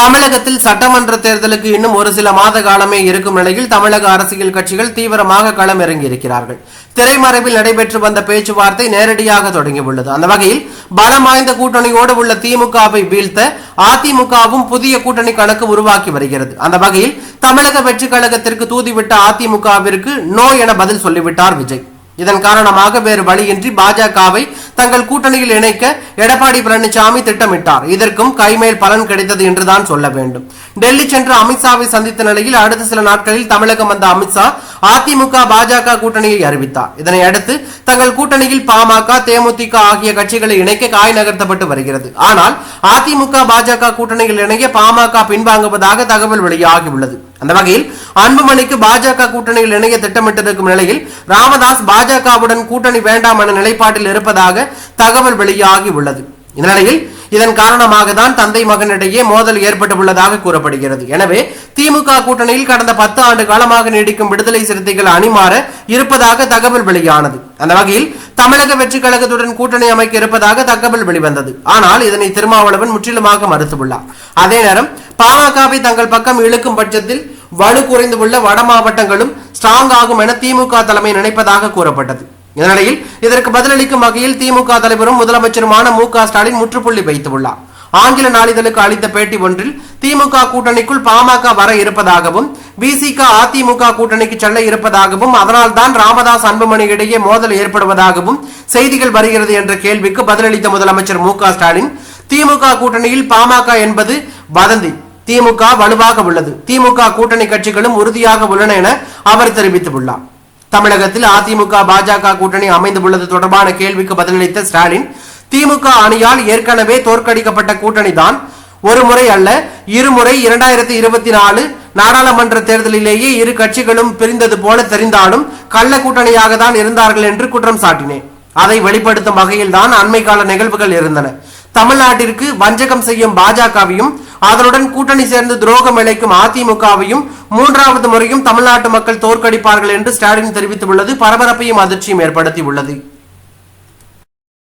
தமிழகத்தில் சட்டமன்ற தேர்தலுக்கு இன்னும் ஒரு சில மாத காலமே இருக்கும் நிலையில் தமிழக அரசியல் கட்சிகள் தீவிரமாக களம் இறங்கியிருக்கிறார்கள் திரைமறைவில் நடைபெற்று வந்த பேச்சுவார்த்தை நேரடியாக தொடங்கியுள்ளது. அந்த வகையில் பலம் வாய்ந்த கூட்டணியோடு உள்ள திமுகவை வீழ்த்த அதிமுகவும் புதிய கூட்டணி கணக்கு உருவாக்கி வருகிறது. அந்த வகையில் தமிழக வெற்றி கழகத்திற்கு தூதிவிட்ட அதிமுகவிற்கு நோ என பதில் சொல்லிவிட்டார் விஜய். இதன் காரணமாக வேறு வழியின்றி பாஜகவை தங்கள் கூட்டணியில் இணைக்க எடப்பாடி பழனிசாமி திட்டமிட்டார். இதற்கும் கைமேல் பலன் கிடைத்தது என்றுதான் சொல்ல வேண்டும். டெல்லி சென்று அமித்ஷாவை சந்தித்த நிலையில் அடுத்த சில நாட்களில் தமிழகம் வந்த அமித்ஷா அதிமுக பாஜக கூட்டணியை அறிவித்தார். இதனை அடுத்து தங்கள் கூட்டணியில் பாமக தேமுதிக ஆகிய கட்சிகளை இணைக்க காய் நகர்த்தப்பட்டு வருகிறது. ஆனால் அதிமுக பாஜக கூட்டணியில் இணைய பாமக பின்வாங்குவதாக தகவல் வெளியாகியுள்ளது. அந்த வகையில் அன்புமணிக்கு பாஜக கூட்டணியில் இணைய திட்டமிட்டிருக்கும் நிலையில் ராமதாஸ் பாஜகவுடன் கூட்டணி வேண்டாம் என நிலைப்பாட்டில் இருப்பதாக தகவல் வெளியாகி உள்ளது. இந்நிலையில் இதன் காரணமாக தான் தந்தை மகனிடையே மோதல் ஏற்பட்டுள்ளதாக கூறப்படுகிறது. எனவே திமுக கூட்டணியில் கடந்த பத்து ஆண்டு காலமாக நீடிக்கும் விடுதலை சிறுத்தைகள் அணிமாற இருப்பதாக தகவல் வெளியானது. அந்த வகையில் தமிழக வெற்றி கழகத்துடன் கூட்டணி அமைக்க இருப்பதாக தகவல் வெளிவந்தது. ஆனால் இதனை திருமாவளவன் முற்றிலுமாக மறுத்துள்ளார். அதே நேரம் பாமகவை தங்கள் பக்கம் இழுக்கும் பட்சத்தில் வலு குறைந்து உள்ள வட மாவட்டங்களும் ஸ்ட்ராங் ஆகும் என திமுக தலைமை நினைப்பதாக கூறப்பட்டது. இதனிடையில் இதற்கு பதிலளிக்கும் வகையில் திமுக தலைவரும் முதலமைச்சருமான மு க ஸ்டாலின் முற்றுப்புள்ளி வைத்துள்ளார். ஆங்கில நாளிதழுக்கு அளித்த பேட்டி ஒன்றில் திமுக கூட்டணிக்குள் பாமக வர இருப்பதாகவும் பிசிக அதிமுக கூட்டணிக்கு செல்ல இருப்பதாகவும் அதனால்தான் ராமதாஸ் அன்புமணி இடையே மோதல் ஏற்படுவதாகவும் செய்திகள் வருகிறது என்ற கேள்விக்கு பதிலளித்த முதலமைச்சர் மு க ஸ்டாலின் திமுக கூட்டணியில் பாமக என்பது வதந்தி. திமுக வலுவாக உள்ளது. திமுக கூட்டணி கட்சிகளும் உறுதியாக உள்ளன என அவர் தெரிவித்துள்ளார். தமிழகத்தில் அதிமுக பாஜக கூட்டணி அமைந்துள்ளது தொடர்பான கேள்விக்கு பதிலளித்த ஸ்டாலின் திமுக அணியால் ஏற்கனவே தோற்கடிக்கப்பட்ட கூட்டணி தான் ஒரு முறை அல்ல இருமுறை இரண்டாயிரத்தி இருபத்தி நாலு நாடாளுமன்ற தேர்தலிலேயே இரு கட்சிகளும் பிரிந்தது போல தெரிந்தாலும் கள்ள கூட்டணியாக தான் இருந்தார்கள் என்று குற்றம் சாட்டினேன். அதை வெளிப்படுத்தும் வகையில் தான் அண்மை கால நிகழ்வுகள் இருந்தன. தமிழ்நாட்டிற்கு வஞ்சகம் செய்யும் பாஜகவையும் அதனுடன் கூட்டணி சேர்ந்து துரோகம் இழைக்கும் அதிமுகவையும் மூன்றாவது முறையும் தமிழ்நாட்டு மக்கள் தோற்கடிப்பார்கள் என்று ஸ்டாலின் தெரிவித்துள்ளது. பரபரப்பையும் அதிர்ச்சியும் ஏற்படுத்தியுள்ளது.